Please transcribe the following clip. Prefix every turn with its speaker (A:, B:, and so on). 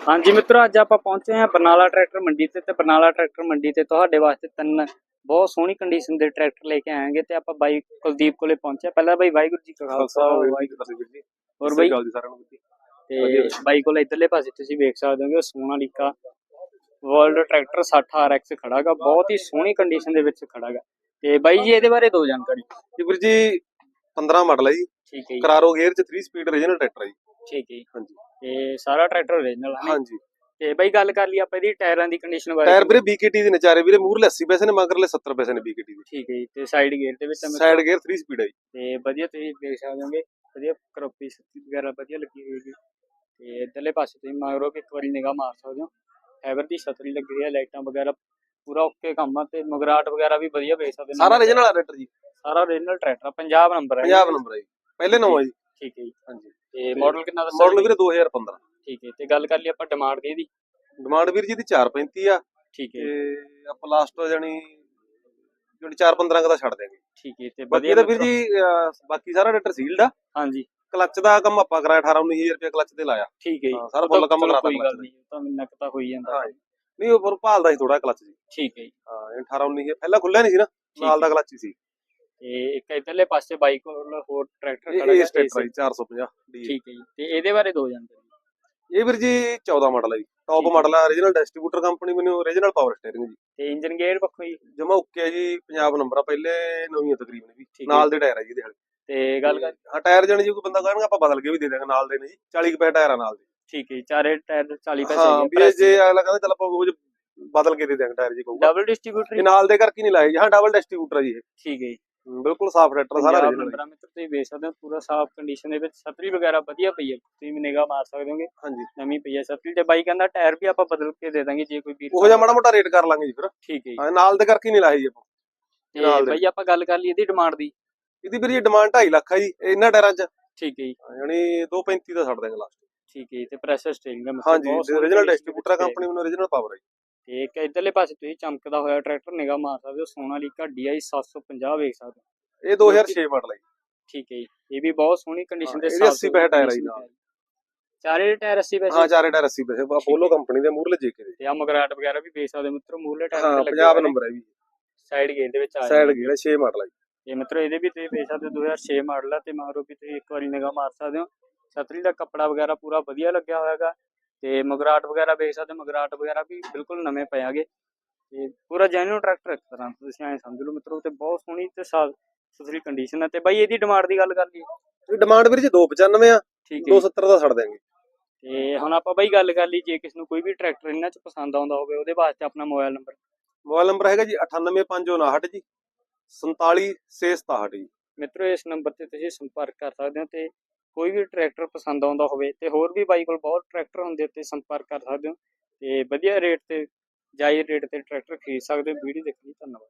A: ਹਾਂਜੀ ਮਿੱਤਰੋ ਅੱਜ ਆਪਾਂ ਪਹੁੰਚੇ ਹਾਂ ਬਰਨਾਲਾ ਟਰੈਕਟਰ ਮੰਡੀ ਤੇ ਤੇ ਬਰਨਾਲਾ ਟਰੈਕਟਰ ਮੰਡੀ ਤੇ ਤੁਹਾਡੇ ਵਾਸਤੇ ਤਿੰਨ ਬਹੁਤ ਸੋਹਣੀ ਕੰਡੀਸ਼ਨ ਦੇ ਟਰੈਕਟਰ ਲੈ ਕੇ ਆਏਗੇ ਤੇ ਆਪਾਂ ਬਾਈ ਕੁਲਦੀਪ ਕੋਲੇ ਪਹੁੰਚੇ ਹਾਂ। ਪਹਿਲਾਂ ਬਾਈ ਵਾਹਿਗੁਰੂ ਜੀ ਕਾ ਖਾਲਸਾ ਵਾਹਿਗੁਰੂ ਜੀ ਕੀ ਫਤਿਹ। ਹੋਰ ਬਾਈ
B: ਸਾਰਿਆਂ ਨੂੰ।
A: ਤੇ। ਬਾਈ ਕੋਲ ਇਧਰਲੇ ਪਾਸੇ ਤੁਸੀਂ ਵੇਖ ਸਕਦੇ ਹੋਗੇ ਸੋਨਾਲੀਕਾ ਵਰਲਡ ਟਰੈਕਟਰ 60 RX ਖੜਾਗਾ ਬਹੁਤ ਹੀ ਸੋਹਣੀ ਕੰਡੀਸ਼ਨ ਦੇ ਵਿੱਚ ਖੜਾਗਾ ਤੇ ਬਾਈ ਜੀ ਇਹਦੇ ਬਾਰੇ ਦੋ ਜਾਣਕਾਰੀ
B: ਜੀ ਵੀਰ ਜੀ 15 ਮਾਡਲ ਹੈ ਜੀ
A: ਠੀਕ ਹੈ ਜੀ
B: ਕਰਾਰੋ ਗੇਅਰ ਚ 3 ਸਪੀਡ ਰੀਜਨਲ ਟਰੈਕਟਰ ਹੈ ਜੀ
A: ਠੀਕ ਹੈ ਜੀ
B: ਹਾਂਜੀ
A: ਤੇ ਸਾਰਾ ਟਰੈਕਟਰ ਓਰੀਜਨਲ ਹੈ
B: ਹਾਂਜੀ।
A: ਤੇ ਬਾਈ ਗੱਲ ਕਰ ਲਈ ਆਪਾਂ ਇਹਦੀ ਟਾਇਰਾਂ ਦੀ ਕੰਡੀਸ਼ਨ ਬਾਰੇ
B: ਟਾਇਰ ਵੀਰੇ BKT ਦੇ ਨਚਾਰੇ ਵੀਰੇ ਮੂਰਲੇ 80 ਪੈਸੇ ਨੇ ਮਗਰਲੇ 70 ਪੈਸੇ ਨੇ BKT ਦੇ।
A: ਠੀਕ ਹੈ ਜੀ ਤੇ ਸਾਈਡ ਗੇਅਰ ਦੇ ਵਿੱਚ
B: ਸਾਈਡ ਗੇਅਰ 3 ਸਪੀਡ ਹੈ ਜੀ।
A: ਤੇ ਵਧੀਆ ਤੁਸੀਂ ਦੇਖ ਸਕਦੇ ਹੋਗੇ ਵਧੀਆ ਕਰੋਪੀ ਸੱਤੀ ਵਗੈਰਾ ਵਧੀਆ ਲੱਗੀ ਹੋਈ ਹੈ ਤੇ ਇਧਰਲੇ ਪਾਸੇ ਤੁਸੀਂ ਮਗਰੋਂ ਇੱਕ ਵਾਰੀ ਨਿਗਾਹ ਮਾਰ ਸਕਦੇ ਹੋ। ਫਾਈਬਰ ਦੀ ਛਤਰੀ ਲੱਗੀ ਹੈ ਲਾਈਟਾਂ ਵਗੈਰਾ ਪੂਰਾ ਓਕੇ ਕੰਮ ਆ ਤੇ ਮਗਰਾਟ ਵਗੈਰਾ ਵੀ ਵਧੀਆ ਵੇਚ ਸਕਦੇ
B: ਸਾਰਾ ਰੀਜਨਲ ਟਰੈਕਟਰ ਜੀ।
A: ਸਾਰਾ ਓਰੀਜਨਲ ਟਰੈਕਟਰ ਪੰਜਾਬ ਨੰਬਰ ਹੈ
B: ਪੰਜਾਬ ਨੰਬਰ ਹੈ ਜੀ। ਪਹਿਲੇ ਨੰਬਰ ਹੈ ਜੀ।
A: ਠੀਕ ਹੈ ਜੀ।
B: ਹਾਂਜੀ।
A: ਤੇ ਮਾਡਲ ਕਿੰਨਾ ਦੱਸਿਆ
B: ਮਾਡਲ? ਵੀਰੇ 2015
A: ਠੀਕ ਹੈ ਤੇ ਗੱਲ ਕਰ ਲਈ ਆਪਾਂ ਡਿਮਾਂਡ ਦੀ ਇਹਦੀ।
B: ਡਿਮਾਂਡ ਵੀਰ ਜੀ ਦੀ 435 ਆ।
A: ਠੀਕ ਹੈ
B: ਤੇ ਆਪਾਂ ਲਾਸਟ ਹੋ ਜਾਣੀ ਜਿਹੜੀ 415 ਦਾ ਛੱਡ ਦੇਾਂਗੇ
A: ਠੀਕ ਹੈ ਤੇ
B: ਬਾਕੀ
A: ਵਧੀਆ
B: ਤਾਂ ਵੀਰ
A: ਮਿੱਤਰੋ-
B: ਜੀ ਅਹ, ਬਾਕੀ ਸਾਰਾ ਟਰੈਕਟਰ ਸੀਲਡ ਆ।
A: ਹਾਂਜੀ।
B: ਕਲੱਚ ਦਾ ਕੰਮ ਆਪਾਂ ਕਰਾਇਆ 18 19000 ਰੁਪਏ ਕਲੱਚ ਤੇ ਲਾਇਆ।
A: ਠੀਕ ਹੈ ਜੀ।
B: ਹਾਂ, ਸਾਰਾ
A: ਉਹ ਤਾਂ
B: ਫੁੱਲ ਕੰਮ
A: ਚਲੋ
B: ਕਰਾਤਾ
A: ਕੋਈ ਗੱਲ
B: clutch
A: ਨਹੀਂ ਉਹ ਤਾਂ ਮੈਨੂੰ ਨਕ ਤਾਂ ਹੋਈ ਜਾਂਦਾ।
B: ਹਾਂ ਨਹੀਂ ਉਹ ਪਰ ਭਾਲਦਾ ਸੀ ਥੋੜਾ ਕਲੱਚ ਜੀ।
A: ਠੀਕ ਹੈ ਜੀ।
B: ਹਾਂ ਇਹ 18 19000 ਪਹਿਲਾਂ ਖੁੱਲਿਆ ਨਹੀਂ ਸੀ ਨਾ ਨਾਲ ਦਾ ਕਲੱਚ ਸੀ।
A: ਤੇ ਇੱਕ ਇਧਰਲੇ ਪਾਸੇ ਬਾਈਕ ਕੋਲ ਹੋਰ ਟਰੈਕਟਰ
B: ਇਹ
A: ਖੜਾ
B: ਇਹ
A: ਹੈ
B: ਸਟੇਟਰ 450 ਡੀ
A: ਠੀਕ ਹੈ ਜੀ ਤੇ ਇਹਦੇ ਬਾਰੇ ਦੋ ਜਾਣਕਾਰੀ
B: ਇਹ ਵੀਰ ਜੀ 14 ਮਾਡਲ ਹੈ ਜੀ। ਟੌਪ
A: ਠੀਕ ਹੈ।
B: ਮਾਡਲ ਹੈ origignal ਡਿਸਟ੍ਰੀਬਿਊਟਰ ਕੰਪਨੀ ਮੈਨੂੰ origignal ਪਾਵਰ ਸਟੀਅਰਿੰਗ ਜੀ।
A: ਤੇ ਇੰਜਨ ਗੇਅਰ ਪੱਖੋਂ ਜੀ?
B: ਜਮਾ ਓਕੇ ਹੈ ਜੀ ਪੰਜਾਬ ਨੰਬਰ ਆ ਪਹਿਲੇ ਨਵੀਂ ਆ ਤਕਰੀਬਨ ਵੀ।
A: ਠੀਕ ਹੈ।
B: ਨਾਲ ਦੇ ਟਾਇਰ ਹੈ ਜੀ ਇਹਦੇ ਹਾਲੇ।
A: ਤੇ ਗੱਲ ਕਰ
B: ਹਾਂ ਟਾਇਰ ਜਣ ਜੀ ਕੋਈ ਬੰਦਾ ਕਹਿਣਗਾ ਆਪਾਂ ਬਦਲ ਕੇ ਵੀ ਦੇ ਦਾਂਗੇ ਨਾਲ ਦੇ ਨੇ ਜੀ। 40 ਕੁ ਪੈ ਟਾਇਰ ਆ ਨਾਲ ਦੇ।
A: ਠੀਕ ਹੈ ਜੀ, ਚਾਰੇ ਟਾਇਰ 40 ਪੈਸੇ
B: ਹਾਂ ਵੀ ਇਹ ਜੇ ਅਗਲਾ ਕਹਿੰਦਾ ਚੱਲ ਆਪਾਂ ਉਹ 'ਚ ਬਦਲ ਕੇ ਦੇ ਦਾਂਗੇ ਟਾਇਰ ਜੀ ਕਹੂਗਾ।
A: ਡਬਲ ਡਿਸਟ੍ਰੀਬਿਊਟਰ
B: ਇਹ ਨਾਲ ਦੇ ਕਰਕੇ ਨਹੀਂ ਲਾਏ ਜੀ। ਹਾਂ ਡਬਲ ਡਿਸਟ੍ਰੀਬਿਊਟਰ ਜੀ ਇਹ।
A: ਠੀਕ ਹੈ
B: ਬਿਲਕੁਲ ਸਾਫ਼ ਟਰੈਕਟਰ ਸਾਰਾ original ਹੈ।
A: ਮਿੱਤਰ ਤੁਸੀਂ ਵੇਖ ਸਕਦੇ ਹੋ ਪੂਰਾ ਸਾਫ਼ ਕੰਡੀਸ਼ਨ ਦੇ ਵਿੱਚ ਛਤਰੀ ਵਗੈਰਾ ਵਧੀਆ ਪਈ ਹੈ। ਤੁਸੀਂ ਵੀ ਨਿਗਾਹ ਮਾਰ ਸਕਦੇ ਹੋਗੇ।
B: ਹਾਂਜੀ।
A: ਨਵੀਂ ਪਈ ਹੈ ਛਤਰੀ ਤੇ ਬਾਈ ਕਹਿੰਦਾ ਟਾਇਰ ਵੀ ਆਪਾਂ ਬਦਲ ਕੇ ਦੇ ਦਾਂਗੇ ਜੇ ਕੋਈ ਵੀਰ
B: ਉਹ ਜਿਹਾ ਮਾੜਾ ਮੋਟਾ ਰੇਟ ਕਰ ਲਾਂਗੇ ਜੀ ਫਿਰ।
A: ਠੀਕ ਹੈ ਜੀ।
B: ਹਾਂ ਨਾਲ ਦੇ ਕਰਕੇ ਨਹੀਂ ਲਾਏ ਜੀ ਆਪਾਂ।
A: ਤੇ
B: ਨਾਲ ਦੇ।
A: ਬਾਈ ਆਪਾਂ ਗੱਲ ਕਰ ਲਈ ਇਹਦੀ ਡਿਮਾਂਡ ਦੀ।
B: ਇਹਦੀ ਵੀਰ ਜੀ ਡਿਮਾਂਡ 2.5 ਲੱਖ ਹੈ ਜੀ ਇਹਨਾਂ ਟਾਇਰਾਂ 'ਚ।
A: ਠੀਕ ਹੈ ਜੀ।
B: ਯਾਨੀ 235 ਦਾ ਛੱਡ ਦਾਂਗੇ ਲਾਸਟ
A: ਠੀਕ ਹੈ ਤੇ ਪ੍ਰੈਸ਼ਰ ਸਟੀਰਿੰਗ ਦਾ ਮਤਲਬ
B: ਹਾਂਜੀ origignal
A: condition
B: ਡਿਸਟ੍ਰੀਬਿਊਟਰ ਕੰਪਨੀ ਮੈਨੂੰ origignal ਪਾਵਰ ਹੈ ਜੀ।
A: ਤੇ ਇੱਕ ਇਧਰਲੇ ਪਾਸੇ ਤੁਸੀਂ ਚਮਕਦਾ ਹੋਇਆ ਟਰੈਕਟਰ ਨਿਗਾਹ ਮਾਰ ਸਕਦੇ ਹੋ ਸੋਨਾਲੀਕਾ DI 750 ਵੇਖ ਸਕਦੇ ਹੋ।
B: ਇਹ 2006 ਮਾਡਲ ਹੈ।
A: ਠੀਕ ਹੈ ਜੀ ਇਹ ਵੀ ਬਹੁਤ ਸੋਹਣੀ ਕੰਡੀਸ਼ਨ ਦੇ
B: ਇਹਦੇ 80 ਪੈਸੇ ਟਾਇਰ ਆ ਜੀ ਨਾਲ।
A: ਚਾਰੇ ਟਾਇਰ 80 ਪੈਸੇ।
B: ਹਾਂ ਚਾਰੇ ਟਾਇਰ 80 ਪੈਸੇ। ਅਪੋਲੋ ਕੰਪਨੀ ਦੇ ਮੂਰਲੇ ਜੇਕੇ ਦੇ।
A: ਤੇ ਆ ਮਗਰਾਟ ਵਗੈਰਾ ਵੀ ਵੇਚ ਸਕਦੇ ਮਿੱਤਰੋ ਮੂਰਲੇ ਟਾਇਰ
B: ਹਾਂ ਪੰਜਾਬ ਨੰਬਰ ਹੈ ਵੀ।
A: ਸਾਈਡ ਗੇਅਰ ਦੇ ਵਿੱਚ ਆ
B: ਸਾਈਡ ਗੇਅਰ 6 ਮਾਡਲ ਹੈ।
A: ਤੇ ਮਿੱਤਰੋ ਇਹਦੇ ਵੀ ਤੁਸੀਂ ਵੇਚ ਸਕਦੇ ਹੋ 2006 ਮਾਡਲ ਆ। ਤੇ ਮਗਰੋਂ ਵੀ ਤੁਸੀਂ ਇੱਕ ਵਾਰੀ ਨਿਗਾਹ ਮਾਰ ਸਕਦੇ ਹੋ। ਛਤਰੀ ਦਾ ਕੱਪੜਾ ਵਗੈਰਾ ਪੂਰਾ ਵਧੀਆ ਲੱਗਿਆ ਹੋਇਆਗਾ। ਤੇ ਮਗਰਾਟ ਵਗੈਰਾ ਵੇਚ ਸਕਦੇ ਮਗਰਾਟ ਵਗੈਰਾ ਵੀ ਬਿਲਕੁਲ ਨਵੇਂ ਪਏ ਆਗੇ ਤੇ ਪੂਰਾ ਜੈਨੂਇਨ ਟਰੈਕਟਰ ਇੱਕ ਤਰ੍ਹਾਂ ਤੁਸੀਂ ਐਂ ਸਮਝ ਲਓ ਮਿੱਤਰੋ ਤੇ ਬਹੁਤ ਸੋਹਣੀ ਤੇ ਸਾਫ਼ ਸੁਥਰੀ ਕੰਡੀਸ਼ਨ ਹੈ ਤੇ ਬਾਈ ਇਹਦੀ ਡਿਮਾਂਡ ਦੀ ਗੱਲ ਕਰ ਲਈਏ।
B: ਡਿਮਾਂਡ ਵੀਰ ਜੀ 295 ਆ
A: ਠੀਕ ਹੈ ਜੀ।
B: 270 ਦਾ ਛੱਡ ਦਾਂਗੇ
A: ਤੇ ਹੁਣ ਆਪਾਂ ਬਾਈ ਗੱਲ ਕਰ ਲਈ ਜੇ ਕਿਸ ਨੂੰ ਕੋਈ ਵੀ ਟਰੈਕਟਰ ਇਹਨਾਂ ਚ ਪਸੰਦ ਆਉਂਦਾ ਹੋਵੇ ਉਹਦੇ ਵਾਸਤੇ ਆਪਣਾ ਮੋਬਾਈਲ ਨੰਬਰ
B: ਮੋਬਾਈਲ ਨੰਬਰ ਹੈਗਾ ਜੀ 98559 ਜੀ 47667 ਜੀ।
A: ਮਿੱਤਰੋ ਇਸ ਨੰਬਰ ਤੇ ਤੁਸੀਂ ਸੰਪਰਕ ਕਰ ਸਕਦੇ ਹੋ ਤੇ ਕੋਈ ਵੀ ਟਰੈਕਟਰ ਪਸੰਦ ਆਉਂਦਾ ਹੋਵੇ ਤੇ ਹੋਰ ਵੀ ਬਾਈ ਕੋਲ ਬਹੁਤ ਟਰੈਕਟਰ ਹੁੰਦੇ ਤੇ ਸੰਪਰਕ ਕਰ ਸਕਦੇ ਹੋ ਤੇ ਵਧੀਆ ਰੇਟ ਤੇ, ਜਾਇਜ਼ ਰੇਟ ਤੇ ਟਰੈਕਟਰ ਖਰੀਦ ਸਕਦੇ ਹੋ, ਵੀਡੀਓ ਦੇਖਣ ਲਈ ਧੰਨਵਾਦ।